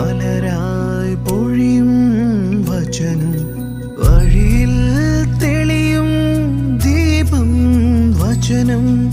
മലരായി പൊഴിയും വചനം. വഴിയിൽ തെളിയും ദീപം വചനം.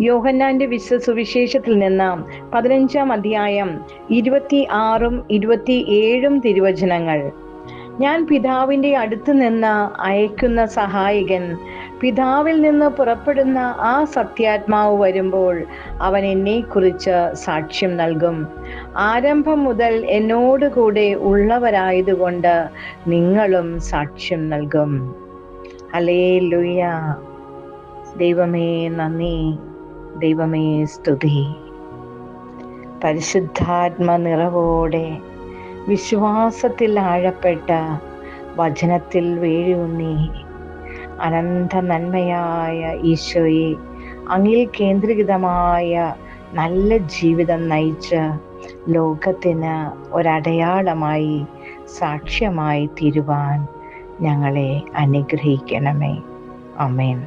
യോഹന്നാന്റെ വിശ്വ സുവിശേഷത്തിൽ നിന്ന് പതിനഞ്ചാം അധ്യായം ഇരുപത്തി ആറും ഇരുപത്തി ഏഴും തിരുവചനങ്ങൾ. ഞാൻ പിതാവിന്റെ അടുത്ത് നിന്ന് അയക്കുന്ന സഹായകൻ പിതാവിൽ നിന്ന് പുറപ്പെടുന്ന ആ സത്യാത്മാവ് വരുമ്പോൾ അവൻ എന്നെക്കുറിച്ച് സാക്ഷ്യം നൽകും. ആരംഭം മുതൽ എന്നോട് കൂടെ ഉള്ളവരായതുകൊണ്ട് നിങ്ങളും സാക്ഷ്യം നൽകും. അലേ ലുയ ദൈവമേ നന്ദി. ദൈവമേ സ്തുതി. പരിശുദ്ധാത്മ നിറവോടെ വിശ്വാസത്തിൽ ആഴപ്പെട്ട വചനത്തിൽ വേഴൂന്നി. അനന്ത നന്മയായ ഈശോയെ അങ്ങിൽ കേന്ദ്രീകൃതമായ നല്ല ജീവിതം നയിച്ച ലോകത്തിന് ഒരടയാളമായി സാക്ഷ്യമായി തീരുവാൻ ഞങ്ങളെ അനുഗ്രഹിക്കണമേ. അമേൻ